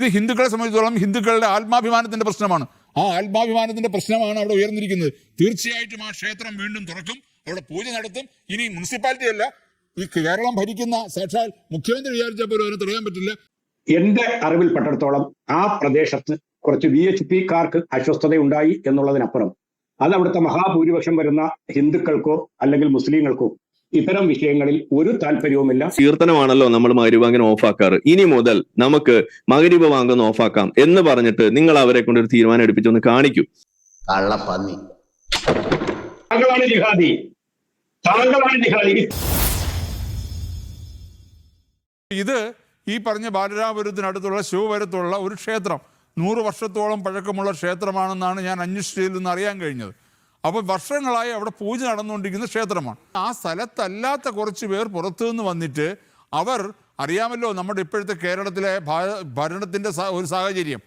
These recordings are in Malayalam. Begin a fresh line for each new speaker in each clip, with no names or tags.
ഇത് ഹിന്ദുക്കളെ സംബന്ധിച്ചിടത്തോളം ഹിന്ദുക്കളുടെ ആത്മാഭിമാനത്തിന്റെ പ്രശ്നമാണ്. ആ ആത്മാഭിമാനത്തിന്റെ പ്രശ്നമാണ് അവിടെ ഉയർന്നിരിക്കുന്നത്. തീർച്ചയായിട്ടും ആ ക്ഷേത്രം വീണ്ടും തുറക്കും അവിടെ പൂജ നടത്തും. ഇനി മുനിസിപ്പാലിറ്റി അല്ല ഈ കേരളം ഭരിക്കുന്ന സാക്ഷാൽ മുഖ്യമന്ത്രി വിചാരിച്ചാൽ പോലും അതിനെ തടയാൻ പറ്റില്ല.
എന്റെ അറിവിൽപ്പെട്ടിടത്തോളം ആ പ്രദേശത്ത് കുറച്ച് വി എച്ച് പി കാർക്ക് അസ്വസ്ഥതയുണ്ടായി എന്നുള്ളതിനപ്പുറം അത് അവിടുത്തെ മഹാഭൂരിപക്ഷം വരുന്ന ഹിന്ദുക്കൾക്കോ അല്ലെങ്കിൽ മുസ്ലിങ്ങൾക്കോ ഇത്തരം വിഷയങ്ങളിൽ ഒരു താല്പര്യവുമില്ല.
കീർത്തനമാണല്ലോ നമ്മൾ മകരീബാങ്കിന് ഓഫാക്കാറ്. ഇനി മുതൽ നമുക്ക് മകരീബ വാങ്ങുന്ന ഓഫാക്കാം എന്ന് പറഞ്ഞിട്ട് നിങ്ങൾ അവരെ കൊണ്ട് ഒരു തീരുമാനം എടുപ്പിച്ചൊന്ന് കാണിക്കൂ.
കള്ളപ്പന്നി.
താങ്കളാണ് ജിഹാദി. താങ്കളാണ് ജിഹാദി.
ഇത് ഈ പറഞ്ഞ ബാലരാപുരത്തിനടുത്തുള്ള ശിവപുരത്തുള്ള ഒരു ക്ഷേത്രം. നൂറ് വർഷത്തോളം പഴക്കമുള്ള ക്ഷേത്രമാണെന്നാണ് ഞാൻ അന്വേഷിച്ചതിൽ നിന്ന് അറിയാൻ കഴിഞ്ഞത്. അപ്പോൾ വർഷങ്ങളായി അവിടെ പൂജ നടന്നുകൊണ്ടിരിക്കുന്ന ക്ഷേത്രമാണ്. ആ സ്ഥലത്തല്ലാത്ത കുറച്ച് പേർ പുറത്തു നിന്ന് വന്നിട്ട് അവർ അറിയാമല്ലോ നമ്മുടെ ഇപ്പോഴത്തെ കേരളത്തിലെ ഭരണത്തിന്റെ ഒരു സാഹചര്യം.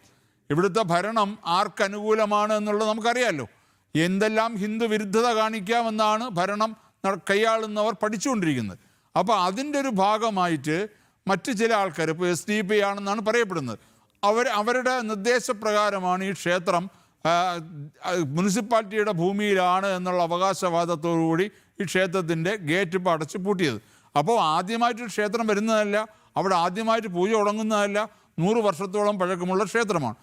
ഇവിടുത്തെ ഭരണം ആർക്കനുകൂലമാണ് എന്നുള്ളത് നമുക്കറിയാമല്ലോ എന്തെല്ലാം ഹിന്ദു വിരുദ്ധത കാണിക്കാമെന്നാണ് ഭരണം കൈയാളുന്നവർ പഠിച്ചുകൊണ്ടിരിക്കുന്നത്. അപ്പോൾ അതിന്റെ ഒരു ഭാഗമായിട്ട് മറ്റ് ചില ആൾക്കാർ ഇപ്പോൾ എസ് ഡി പി ആണെന്നാണ് പറയപ്പെടുന്നത്. അവർ അവരുടെ നിർദ്ദേശപ്രകാരമാണ് ഈ ക്ഷേത്രം മുനിസിപ്പാലിറ്റിയുടെ ഭൂമിയിലാണ് എന്നുള്ള അവകാശവാദത്തോടുകൂടി ഈ ക്ഷേത്രത്തിന്റെ ഗേറ്റ് ഇപ്പോൾ അടച്ചു പൂട്ടിയത്. അപ്പോൾ ആദ്യമായിട്ട് ക്ഷേത്രം വരുന്നതല്ല അവിടെ ആദ്യമായിട്ട് പൂജ തുടങ്ങുന്നതല്ല നൂറ് വർഷത്തോളം പഴക്കമുള്ള ക്ഷേത്രമാണ്.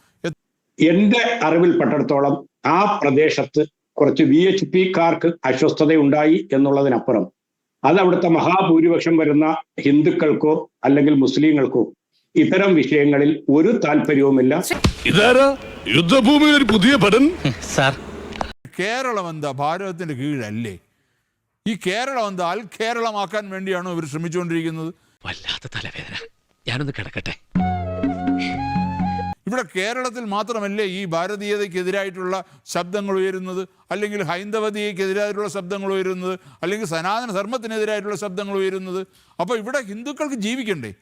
എന്റെ അറിവിൽപ്പെട്ടിടത്തോളം ആ പ്രദേശത്ത് കുറച്ച് വി എച്ച് പി കാർക്ക് അസ്വസ്ഥതയുണ്ടായി എന്നുള്ളതിനപ്പുറം അത് അവിടുത്തെ മഹാഭൂരിപക്ഷം വരുന്ന ഹിന്ദുക്കൾക്കോ അല്ലെങ്കിൽ മുസ്ലിങ്ങൾക്കോ ഇത്തരം വിഷയങ്ങളിൽ ഒരു താല്പര്യവുമില്ല.
ഇതാരാ? യുദ്ധഭൂമിയിൽ ഒരു പുതിയ പടൻ
സാർ.
കേരളം എന്താ ഭാരതത്തിന്റെ കീഴല്ലേ? ഈ കേരളം എന്താ അൽ കേരളമാക്കാൻ വേണ്ടിയാണോ ഇവർ ശ്രമിച്ചുകൊണ്ടിരിക്കുന്നത്?
വല്ലാത്ത തലവേദന. ഞാനൊന്ന് കിടക്കട്ടെ.
ഇവിടെ കേരളത്തിൽ മാത്രമല്ലേ ഈ ഭാരതീയതയ്ക്കെതിരായിട്ടുള്ള ശബ്ദങ്ങൾ ഉയരുന്നത്? അല്ലെങ്കിൽ ഹൈന്ദവതയ്ക്കെതിരായിട്ടുള്ള ശബ്ദങ്ങൾ ഉയരുന്നത്? അല്ലെങ്കിൽ സനാതന ധർമ്മത്തിനെതിരായിട്ടുള്ള ശബ്ദങ്ങൾ ഉയരുന്നത്? അപ്പോൾ ഇവിടെ ഹിന്ദുക്കൾക്ക് ജീവിക്കണ്ടേ?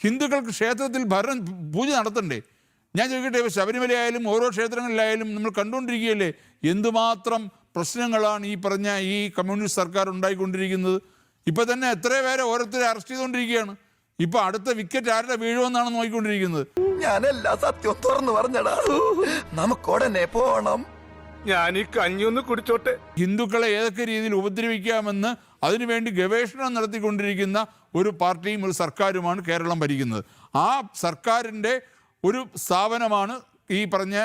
ഹിന്ദുക്കൾക്ക് ക്ഷേത്രത്തിൽ ഭരണം പൂജ നടത്തണ്ടേ? ഞാൻ ചോദിക്കട്ടെ ശബരിമലയായാലും ഓരോ ക്ഷേത്രങ്ങളിലായാലും നമ്മൾ കണ്ടുകൊണ്ടിരിക്കുകയല്ലേ? എന്തുമാത്രം പ്രശ്നങ്ങളാണ് ഈ പറഞ്ഞ ഈ കമ്മ്യൂണിസ്റ്റ് സർക്കാർ ഉണ്ടായിക്കൊണ്ടിരിക്കുന്നത്? ഇപ്പം തന്നെ എത്ര പേരെ ഓരോരുത്തരെ അറസ്റ്റ് ചെയ്തുകൊണ്ടിരിക്കുകയാണ്. ഇപ്പൊ അടുത്ത വിക്കറ്റ് ആരുടെ വീഴുമെന്നാണ് നോക്കിക്കൊണ്ടിരിക്കുന്നത്.
ഞാൻ സത്യം തുറന്നു പറഞ്ഞടാ. നമുക്കോടനെ പോണം.
ഞാൻ ഈ കഞ്ഞിയൊന്ന് കുടിച്ചോട്ടെ.
ഹിന്ദുക്കളെ ഏതൊക്കെ രീതിയിൽ ഉപദ്രവിക്കാമെന്ന് അതിനുവേണ്ടി ഗവേഷണം നടത്തിക്കൊണ്ടിരിക്കുന്ന ഒരു പാർട്ടിയും ഒരു സർക്കാരുമാണ് കേരളം ഭരിക്കുന്നത്. ആ സർക്കാരിന്റെ ഒരു സ്ഥാപനമാണ് ഈ പറഞ്ഞ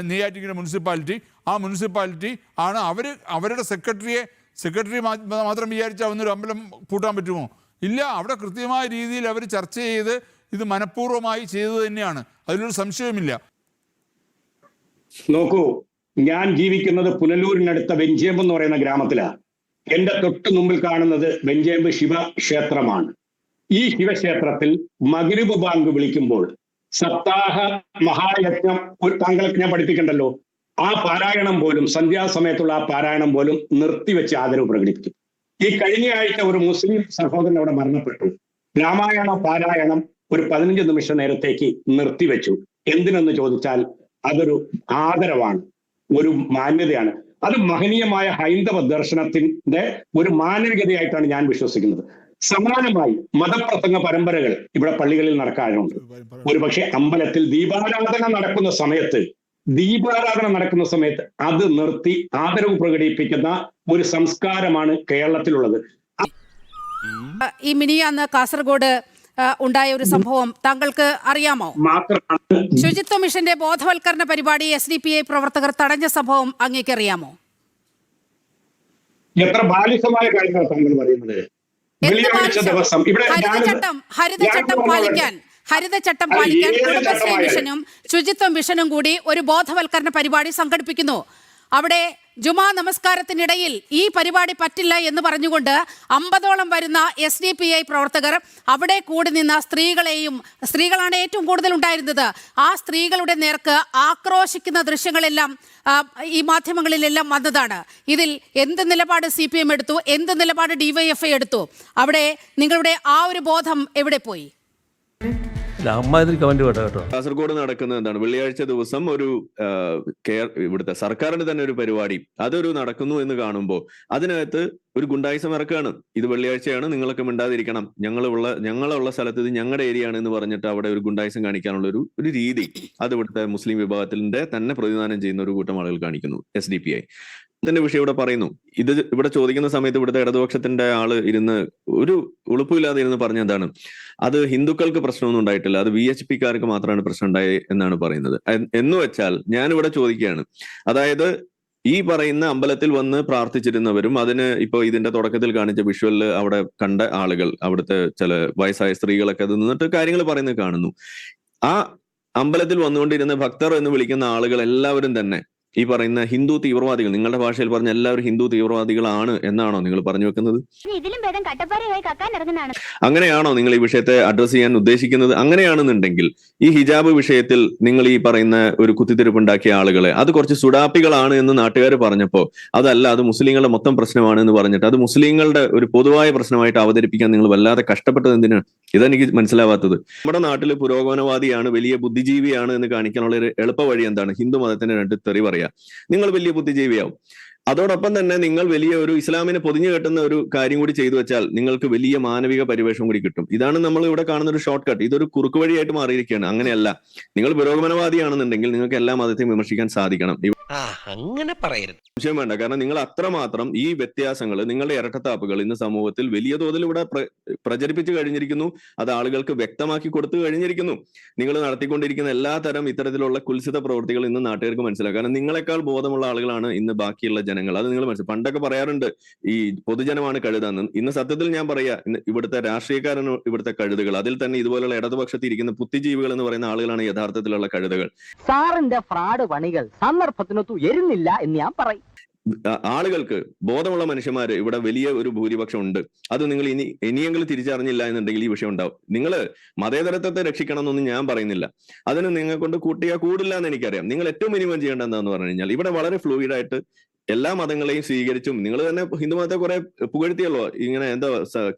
നെയ്യാറ്റിങ്ങിന്റെ മുനിസിപ്പാലിറ്റി. ആ മുനിസിപ്പാലിറ്റി ആണ് അവർ അവരുടെ സെക്രട്ടറിയെ സെക്രട്ടറി മാത്രം വിചാരിച്ചാൽ ഒന്നൊരു അമ്പലം പൂട്ടാൻ പറ്റുമോ? ഇല്ല അവിടെ കൃത്യമായ രീതിയിൽ അവർ ചർച്ച ചെയ്ത് ഇത് മനഃപൂർവമായി ചെയ്തു തന്നെയാണ്. അതിലൊരു സംശയവുമില്ല.
നോക്കൂ ഞാൻ ജീവിക്കുന്നത് പുനലൂരിനടുത്ത വെഞ്ചേമ്പ് എന്ന് പറയുന്ന ഗ്രാമത്തിലാണ് എന്റെ തൊട്ട് മുമ്പിൽ കാണുന്നത് വെഞ്ചേമ്പ് ശിവക്ഷേത്രമാണ്. ഈ ശിവക്ഷേത്രത്തിൽ മകരുബ് ബാങ്ക് വിളിക്കുമ്പോൾ സപ്താഹ മഹായജ്ഞം താങ്കൾക്ക് ഞാൻ പഠിപ്പിക്കണ്ടല്ലോ? ആ പാരായണം പോലും സന്ധ്യാസമയത്തുള്ള ആ പാരായണം പോലും നിർത്തിവെച്ച് ആദരവ് പ്രകടിപ്പിക്കും. ഈ കഴിഞ്ഞ ആഴ്ച ഒരു മുസ്ലിം സഹോദരൻ അവിടെ മരണപ്പെട്ടു. രാമായണ പാരായണം ഒരു പതിനഞ്ച് നിമിഷ നേരത്തേക്ക് നിർത്തിവെച്ചു. എന്തിനെന്ന് ചോദിച്ചാൽ അതൊരു ആദരവാണ്. ഒരു മാന്യതയാണ്. അത് മഹനീയമായ ഹൈന്ദവ ദർശനത്തിന്റെ ഒരു മാനവികതയായിട്ടാണ് ഞാൻ വിശ്വസിക്കുന്നത്. സമാനമായി മതപ്രസംഗ പരമ്പരകൾ ഇവിടെ പള്ളികളിൽ നടക്കാറുണ്ട്. ഒരുപക്ഷെ അമ്പലത്തിൽ ദീപാരാധന നടക്കുന്ന സമയത്ത് ദീപാരാധന നടക്കുന്ന സമയത്ത് അത് നിർത്തി ആദരവ് പ്രകടിപ്പിക്കുന്ന ഒരു സംസ്കാരമാണ് കേരളത്തിലുള്ളത്.
ഈ മിനിയാന്ന് കാസർഗോഡ് ഉണ്ടായ ഒരു സംഭവം താങ്കൾക്ക് അറിയാമോ? ശുചിത്വ മിഷന്റെ ബോധവൽക്കരണ പരിപാടി എസ് ഡി പി ഐ പ്രവർത്തകർ തടഞ്ഞ സംഭവം അങ്ങേക്ക് അറിയാമോ?
എത്ര ബാലിശമായ കാര്യങ്ങളാണ് താങ്കൾ പറയുന്നത്.
ഹരിതചട്ടം ഹരിതചട്ടം പാലിക്കാൻ ഹരിതചട്ടം പാലിക്കാൻ കുടുംബശ്രീ മിഷനും ശുചിത്വ മിഷനും കൂടി ഒരു ബോധവൽക്കരണ പരിപാടി സംഘടിപ്പിക്കുന്നു. അവിടെ ജുമാ നമസ്കാരത്തിനിടയിൽ ഈ പരിപാടി പറ്റില്ല എന്ന് പറഞ്ഞുകൊണ്ട് അമ്പതോളം വരുന്ന എസ് ഡി പി ഐ പ്രവർത്തകർ അവിടെ കൂടി നിന്ന സ്ത്രീകളെയും സ്ത്രീകളാണ് ഏറ്റവും കൂടുതൽ ഉണ്ടായിരുന്നത്. ആ സ്ത്രീകളുടെ നേർക്ക് ആക്രോശിക്കുന്ന ദൃശ്യങ്ങളെല്ലാം ഈ മാധ്യമങ്ങളിലെല്ലാം വന്നതാണ്. ഇതിൽ എന്ത് നിലപാട് സി പി എം എടുത്തു? എന്ത് നിലപാട് ഡിവൈഎഫ്ഐ എടുത്തു? അവിടെ നിങ്ങളുടെ ആ ഒരു ബോധം എവിടെ പോയി?
അമ്മാതിരി കമന്റ് കേട്ടോ കേട്ടോ.
കാസർഗോഡ് നടക്കുന്നത് എന്താണ് വെള്ളിയാഴ്ച ദിവസം ഒരു ഇവിടുത്തെ സർക്കാരിന്റെ തന്നെ ഒരു പരിപാടി. അതൊരു നടക്കുന്നു എന്ന് കാണുമ്പോൾ അതിനകത്ത് ഒരു ഗുണ്ടായിസം ഇറക്കുകയാണ് ഇത് വെള്ളിയാഴ്ചയാണ് നിങ്ങളൊക്കെ മിണ്ടാതിരിക്കണം. ഞങ്ങളുള്ള ഞങ്ങളുള്ള സ്ഥലത്ത് ഇത് ഞങ്ങളുടെ ഏരിയ ആണ് എന്ന് പറഞ്ഞിട്ട് അവിടെ ഒരു ഗുണ്ടായിസം കാണിക്കാനുള്ള ഒരു ഒരു രീതി. അത് ഇവിടുത്തെ മുസ്ലിം വിഭാഗത്തിന്റെ തന്നെ പ്രതിദാനം ചെയ്യുന്ന ഒരു കൂട്ടം ആളുകൾ കാണിക്കുന്നു എസ് ഡി പി ഐ ഇതിന്റെ വിഷയം ഇവിടെ പറയുന്നു. ഇത് ഇവിടെ ചോദിക്കുന്ന സമയത്ത് ഇവിടുത്തെ ഇടതുപക്ഷത്തിന്റെ ആൾ ഇരുന്ന് ഒരു ഉളുപ്പില്ലാതെ ഇരുന്ന് പറഞ്ഞ എന്താണ്? അത് ഹിന്ദുക്കൾക്ക് പ്രശ്നമൊന്നും ഉണ്ടായിട്ടില്ല. അത് വി എച്ച് പിക്കാർക്ക് മാത്രമാണ് പ്രശ്നം ഉണ്ടായി എന്നാണ് പറയുന്നത്. എന്ന് വെച്ചാൽ ഞാൻ ഇവിടെ ചോദിക്കുകയാണ്. അതായത് ഈ പറയുന്ന അമ്പലത്തിൽ വന്ന് പ്രാർത്ഥിച്ചിരുന്നവരും അതിന് ഇപ്പൊ ഇതിന്റെ തുടക്കത്തിൽ കാണിച്ച വിഷ്വലിൽ അവിടെ കണ്ട ആളുകൾ അവിടുത്തെ ചില വയസ്സായ സ്ത്രീകളൊക്കെ അത് നിന്നിട്ട് കാര്യങ്ങൾ പറയുന്നത് കാണുന്നു. ആ അമ്പലത്തിൽ വന്നുകൊണ്ടിരുന്ന ഭക്തർ എന്ന് വിളിക്കുന്ന ആളുകൾ എല്ലാവരും തന്നെ ഈ പറയുന്ന ഹിന്ദു തീവ്രവാദികൾ നിങ്ങളുടെ ഭാഷയിൽ പറഞ്ഞ എല്ലാവരും ഹിന്ദു തീവ്രവാദികളാണ് എന്നാണോ നിങ്ങൾ പറഞ്ഞു വെക്കുന്നത്? അങ്ങനെയാണോ നിങ്ങൾ ഈ വിഷയത്തെ അഡ്രസ് ചെയ്യാൻ ഉദ്ദേശിക്കുന്നത്? അങ്ങനെയാണെന്നുണ്ടെങ്കിൽ ഈ ഹിജാബ് വിഷയത്തിൽ നിങ്ങൾ ഈ പറയുന്ന ഒരു കുത്തിത്തിരിപ്പുണ്ടാക്കിയ ആളുകളെ അത് കുറച്ച് സുഡാപ്പികളാണ് എന്ന് നാട്ടുകാർ പറഞ്ഞപ്പോൾ അതല്ല അത് മുസ്ലിങ്ങളുടെ മൊത്തം പ്രശ്നമാണ് എന്ന് പറഞ്ഞിട്ട് അത് മുസ്ലിങ്ങളുടെ ഒരു പൊതുവായ പ്രശ്നമായിട്ട് അവതരിപ്പിക്കാൻ നിങ്ങൾ വല്ലാതെ കഷ്ടപ്പെട്ടത് എന്തിനാണ് ഇതെനിക്ക് മനസ്സിലാവാത്തത്. നമ്മുടെ നാട്ടിൽ പുരോഗമനവാദിയാണ് വലിയ ബുദ്ധിജീവിയാണ് എന്ന് കാണിക്കാനുള്ള ഒരു എളുപ്പ വഴി എന്താണ്? ഹിന്ദു മതത്തിന്റെ രണ്ട് തെറി പറയാ. നിങ്ങൾ വലിയ ബുദ്ധിജീവിയാവും. അതോടൊപ്പം തന്നെ നിങ്ങൾ വലിയ ഒരു ഇസ്ലാമിനെ പൊതിഞ്ഞു കെട്ടുന്ന ഒരു കാര്യം കൂടി ചെയ്തു വെച്ചാൽ നിങ്ങൾക്ക് വലിയ മാനവിക പരിവേഷം കൂടി കിട്ടും. ഇതാണ് നമ്മൾ ഇവിടെ കാണുന്ന ഒരു ഷോർട്ട് കട്ട് ഇതൊരു കുറുക്ക് വഴിയായിട്ട് മാറിയിരിക്കുകയാണ്. അങ്ങനെയല്ല. നിങ്ങൾ പുരോഗമനവാദിയാണെന്നുണ്ടെങ്കിൽ നിങ്ങൾക്ക് എല്ലാ മതത്തെയും വിമർശിക്കാൻ സാധിക്കണം.
അങ്ങനെ പറയരുത്.
സംശയം വേണ്ട. കാരണം നിങ്ങൾ അത്രമാത്രം ഈ വ്യത്യാസങ്ങൾ നിങ്ങളുടെ ഇരട്ടത്താപ്പുകൾ ഇന്ന് സമൂഹത്തിൽ വലിയ തോതിൽ ഇവിടെ പ്രചരിപ്പിച്ചു കഴിഞ്ഞിരിക്കുന്നു. അത് ആളുകൾക്ക് വ്യക്തമാക്കി കൊടുത്തു കഴിഞ്ഞിരിക്കുന്നു. നിങ്ങൾ നടത്തിക്കൊണ്ടിരിക്കുന്ന എല്ലാ തരം ഇത്തരത്തിലുള്ള കുൽസിത പ്രവൃത്തികൾ ഇന്ന് നാട്ടുകാർക്ക് മനസ്സിലാക്കാം കാരണം നിങ്ങളെക്കാൾ ബോധമുള്ള ആളുകളാണ് ഇന്ന് ബാക്കിയുള്ള ജനങ്ങൾ. അത് നിങ്ങൾ മനസ്സിലാക്കും പണ്ടൊക്കെ പറയാറുണ്ട് ഈ പൊതുജനമാണ് കഴുതാന്ന്. ഇന്ന് സത്യത്തിൽ ഞാൻ പറയാ ഇന്ന് ഇവിടുത്തെ രാഷ്ട്രീയക്കാരാണ് ഇവിടുത്തെ കഴുതുകൾ. അതിൽ തന്നെ ഇതുപോലുള്ള ഇടതുപക്ഷത്തിൽ ഇരിക്കുന്ന ബുദ്ധിജീവികൾ എന്ന് പറയുന്ന ആളുകളാണ് യഥാർത്ഥത്തിലുള്ള കഴുതകൾ.
സാറിന്റെ ഫ്രാഡ് പണികൾ സന്ദർഭത്തിനൊത്തു എരുന്നില്ല എന്ന് ഞാൻ പറയും.
ആളുകൾക്ക് ബോധമുള്ള മനുഷ്യന്മാര് ഇവിടെ വലിയ ഒരു ഭൂരിപക്ഷം ഉണ്ട്. അത് നിങ്ങൾ ഇനി ഇനിയെങ്കിലും തിരിച്ചറിഞ്ഞില്ല എന്നുണ്ടെങ്കിൽ ഈ വിഷയം ഉണ്ടാവും. നിങ്ങൾ മതേതരത്വത്തെ രക്ഷിക്കണം എന്നൊന്നും ഞാൻ പറയുന്നില്ല. അതിന് നിങ്ങളെ കൊണ്ട് കൂട്ടിയാൽ കൂടില്ല എന്ന് എനിക്കറിയാം. നിങ്ങൾ ഏറ്റവും മിനിമം ചെയ്യേണ്ടതെന്ന് എന്താന്ന് പറഞ്ഞു കഴിഞ്ഞാൽ ഇവിടെ വളരെ ഫ്ലൂയിഡ് ആയിട്ട് എല്ലാ മതങ്ങളെയും സ്വീകരിച്ചും. നിങ്ങൾ തന്നെ ഹിന്ദു മതത്തെ കുറെ പുകഴ്ത്തിയല്ലോ. ഇങ്ങനെ എന്താ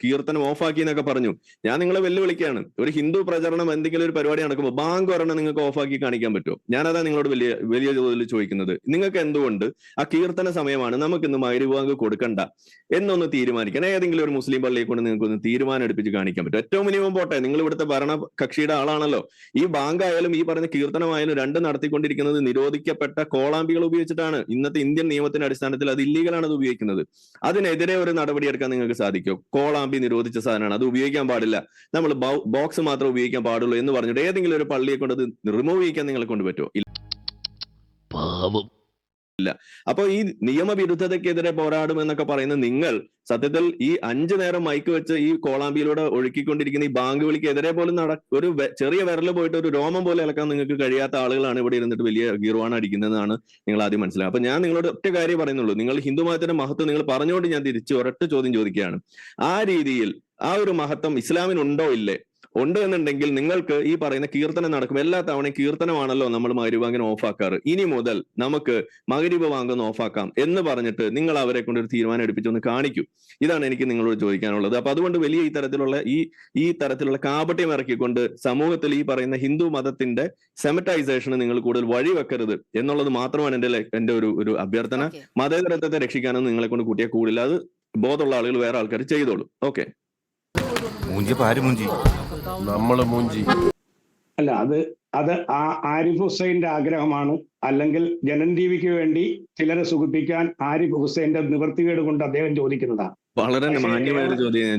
കീർത്തനം ഓഫാക്കി എന്നൊക്കെ പറഞ്ഞു. ഞാൻ നിങ്ങളെ വെല്ലുവിളിക്കുകയാണ്. ഒരു ഹിന്ദു പ്രചരണം എന്തെങ്കിലും ഒരു പരിപാടി നടക്കുമ്പോൾ ബാങ്ക് ഒരെണ്ണം നിങ്ങൾക്ക് ഓഫാക്കി കാണിക്കാൻ പറ്റുമോ? ഞാനതാ നിങ്ങളോട് വലിയ വലിയ തോതിൽ ചോദിക്കുന്നത്. നിങ്ങൾക്ക് എന്തുകൊണ്ട് ആ കീർത്തന സമയമാണ് നമുക്ക് ഇന്ന് മൈരി ബാങ്ക് കൊടുക്കണ്ട എന്നൊന്ന് തീരുമാനിക്കാൻ ഏതെങ്കിലും ഒരു മുസ്ലിം പള്ളിയെ കൊണ്ട് നിങ്ങൾക്ക് ഒന്ന് തീരുമാനം എടുപ്പിച്ച് കാണിക്കാൻ പറ്റും. ഏറ്റവും മിനിമം പോട്ടെ നിങ്ങൾ ഇവിടുത്തെ ഭരണ കക്ഷിയുടെ ആളാണല്ലോ. ഈ ബാങ്ക് ആയാലും ഈ പറഞ്ഞ കീർത്തനമായാലും രണ്ടും നടത്തിക്കൊണ്ടിരിക്കുന്നത് നിരോധിക്കപ്പെട്ട കോളാമ്പികൾ ഉപയോഗിച്ചിട്ടാണ്. ഇന്നത്തെ ഇന്ത്യൻ നിയമത്തിന്റെ അടിസ്ഥാനത്തിൽ അത് ഇല്ലീഗലാണ് അത് ഉപയോഗിക്കുന്നത്. അതിനെതിരെ ഒരു നടപടി എടുക്കാൻ നിങ്ങൾക്ക് സാധിക്കും. കോളാമ്പി നിരോധിച്ച സാധനമാണ്. അത് ഉപയോഗിക്കാൻ പാടില്ല. നമ്മൾ ബോക്സ് മാത്രം ഉപയോഗിക്കാൻ പാടുള്ളൂ എന്ന് പറഞ്ഞിട്ട് ഏതെങ്കിലും ഒരു പള്ളിയെ കൊണ്ട് അത് റിമൂവ് ചെയ്യിക്കാൻ നിങ്ങളെ കൊണ്ട് പറ്റുമോ? ഇല്ല. അപ്പൊ ഈ നിയമവിരുദ്ധതയ്ക്കെതിരെ പോരാടുമെന്നൊക്കെ പറയുന്ന നിങ്ങൾ സത്യത്തിൽ ഈ അഞ്ചു നേരം മൈക്ക് വെച്ച് ഈ കോളാമ്പിയിലൂടെ ഒഴുക്കിക്കൊണ്ടിരിക്കുന്ന ഈ ബാങ്ക് വിളിക്കെതിരെ പോലും നട ഒരു ചെറിയ വിരൽ പോയിട്ട് ഒരു രോമം പോലെ ഇളക്കാൻ നിങ്ങൾക്ക് കഴിയാത്ത ആളുകളാണ് ഇവിടെ ഇരുന്നിട്ട് വലിയ ഗീർവാണ് അടിക്കുന്നതെന്നാണ് നിങ്ങൾ ആദ്യം മനസ്സിലാക്കുക അപ്പൊ ഞാൻ നിങ്ങളോട് ഒറ്റ കാര്യം പറയുന്നുള്ളൂ. നിങ്ങൾ ഹിന്ദു മതത്തിന്റെ മഹത്വം നിങ്ങൾ പറഞ്ഞുകൊണ്ട് ഞാൻ തിരിച്ച് ഒരൊറ്റ ചോദ്യം ചോദിക്കുകയാണ്. ആ രീതിയിൽ ആ ഒരു മഹത്വം ഇസ്ലാമിനുണ്ടോ ഇല്ലേ? ഉണ്ട് എന്നുണ്ടെങ്കിൽ നിങ്ങൾക്ക് ഈ പറയുന്ന കീർത്തനം നടക്കും. എല്ലാ തവണയും കീർത്തനമാണല്ലോ നമ്മൾ മകരുവാങ്ങിന് ഓഫാക്കാറ്. ഇനി മുതൽ നമുക്ക് മകരിബ് വാങ്ങുന്ന ഓഫാക്കാം എന്ന് പറഞ്ഞിട്ട് നിങ്ങൾ അവരെ കൊണ്ട് ഒരു തീരുമാനം എടുപ്പിച്ചൊന്ന് കാണിക്കൂ. ഇതാണ് എനിക്ക് നിങ്ങളോട് ചോദിക്കാനുള്ളത്. അപ്പൊ അതുകൊണ്ട് വലിയ ഈ തരത്തിലുള്ള ഈ ഈ തരത്തിലുള്ള കാപട്യം ഇറക്കിക്കൊണ്ട് സമൂഹത്തിൽ ഈ പറയുന്ന ഹിന്ദു മതത്തിന്റെ സെമറ്റൈസേഷന് നിങ്ങൾ കൂടുതൽ വഴിവെക്കരുത് എന്നുള്ളത് മാത്രമാണ് എന്റെ എന്റെ ഒരു ഒരു അഭ്യർത്ഥന. മതേതരത്വത്തെ രക്ഷിക്കാനൊന്നും നിങ്ങളെ കൊണ്ട് കൂട്ടിയാൽ കൂടില്ല. അത് ബോധമുള്ള ആളുകൾ വേറെ ആൾക്കാർ ചെയ്തോളൂ. ഓക്കെ.
മൂഞ്ചി പാര് മൂഞ്ചി. നമ്മൾ മൂഞ്ചി.
അല്ല അത് അത് ആ ആരിഫ് ഹുസൈന്റെ ആഗ്രഹമാണ്. അല്ലെങ്കിൽ ജനൻ ടി വേണ്ടി ചിലരെ സുഖിപ്പിക്കാൻ ആരിഫ് ഹുസൈന്റെ നിവൃത്തികേട് കൊണ്ട് അദ്ദേഹം ചോദിക്കുന്നതാണ്.
വളരെ മാന്യമായ ചോദ്യം ഞാൻ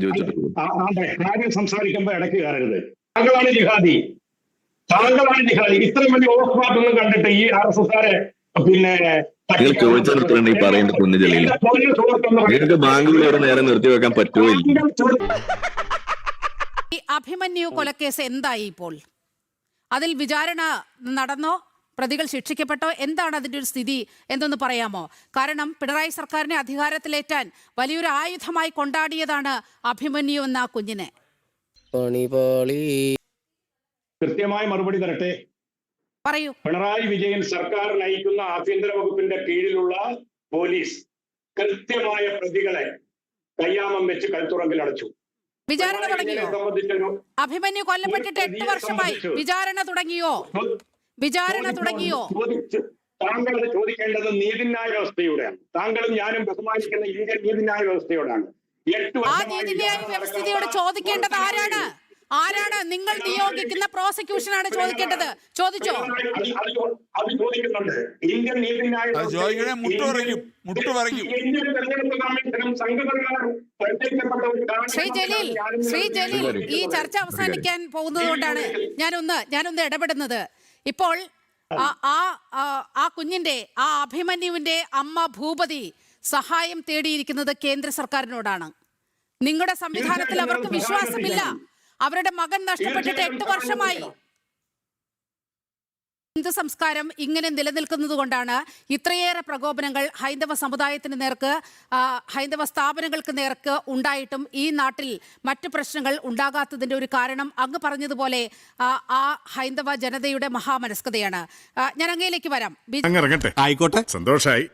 കാര്യം സംസാരിക്കുമ്പോൾ ഇടയ്ക്ക് കയറരുത്. താങ്കളാണ് ജിഹാദി. താങ്കളാണ് ജിഹാദി. ഇത്രയും വലിയ ഓഫ് കണ്ടിട്ട് ഈ ആർ എസ് എസ്കാരെ പിന്നെ
നിങ്ങൾ നേരെ ഈ കുഞ്ഞു ജലീൽ. ഒരു നിർത്തിവെക്കാൻ പറ്റുമോ
ഈ അഭിമന്യു കൊലക്കേസ് എന്തായി ഇപ്പോൾ? അതിൽ വിചാരണ നടന്നോ? പ്രതികൾ ശിക്ഷിക്കപ്പെട്ടോ? എന്താണ് അതിന്റെ ഒരു സ്ഥിതി എന്തൊന്ന് പറയാമോ? കാരണം പിണറായി സർക്കാരിനെ അധികാരത്തിലേറ്റാൻ വലിയൊരു ആയുധമായി കൊണ്ടാടിയതാണ് അഭിമന്യു എന്ന ആ കുഞ്ഞിനെ.
കൃത്യമായ മറുപടി തരട്ടെ.
പറയൂ.
പിണറായി വിജയൻ സർക്കാർ നയിക്കുന്ന ആഭ്യന്തര വകുപ്പിന്റെ കീഴിലുള്ള പോലീസ് കൃത്യമായ പ്രതികളെ കയ്യാമം വെച്ച് കൽത്തുറങ്കിൽ അടച്ചു.
വിചാരണ തുടങ്ങിയോ? അഭിമന്യു കൊല്ലപ്പെട്ടിട്ട് എട്ട് വർഷമായി വിചാരണ തുടങ്ങിയോ? വിചാരണ തുടങ്ങിയോ?
താങ്കൾ അത് ചോദിക്കേണ്ടത് നീതിന്യായ വ്യവസ്ഥയോടെയാണ്. താങ്കളും ഞാനും ബഹുമാനിക്കുന്ന ഇന്ത്യൻ നീതിന്യായ വ്യവസ്ഥയോടാണ്. എട്ട്
ആ നീതിന്യായ വ്യവസ്ഥയോട് ചോദിക്കേണ്ടത് ആരാണ്? ആരാണ് നിങ്ങൾ നിയോഗിക്കുന്ന പ്രോസിക്യൂഷൻ ആണ് ചോദിക്കേണ്ടത്? ചോദിച്ചോ?
ചോദിക്കണേ
ശ്രീ ജലീൽ ശ്രീ ജലീൽ ഈ ചർച്ച അവസാനിക്കാൻ പോകുന്നത് കൊണ്ടാണ് ഞാനൊന്ന് ഞാനൊന്ന് ഇടപെടുന്നത്. ഇപ്പോൾ ആ- ആ കുഞ്ഞിന്റെ ആ അഭിമന്യുവിന്റെ അമ്മ ഭൂപതി സഹായം തേടിയിരിക്കുന്നത് കേന്ദ്ര സർക്കാരിനോടാണ്. നിങ്ങളുടെ സംവിധാനത്തിൽ അവർക്ക് വിശ്വാസമില്ല. അവരുടെ മകൻ നഷ്ടപ്പെട്ടിട്ട് എട്ട് വർഷമായി. ഹിന്ദു സംസ്കാരം ഇങ്ങനെ നിലനിൽക്കുന്നത് കൊണ്ടാണ് ഇത്രയേറെ പ്രകോപനങ്ങൾ ഹൈന്ദവ സമുദായത്തിന് നേർക്ക് ഹൈന്ദവ സ്ഥാപനങ്ങൾക്ക് നേർക്ക് ഉണ്ടായിട്ടും ഈ നാട്ടിൽ മറ്റ് പ്രശ്നങ്ങൾ ഉണ്ടാകാത്തതിന്റെ ഒരു കാരണം അങ്ങ് പറഞ്ഞതുപോലെ ആ, ഹൈന്ദവ ജനതയുടെ മഹാമനസ്കതയാണ്. ഞാൻ അങ്ങയിലേക്ക് വരാം.
ആയിക്കോട്ടെ. സന്തോഷായി.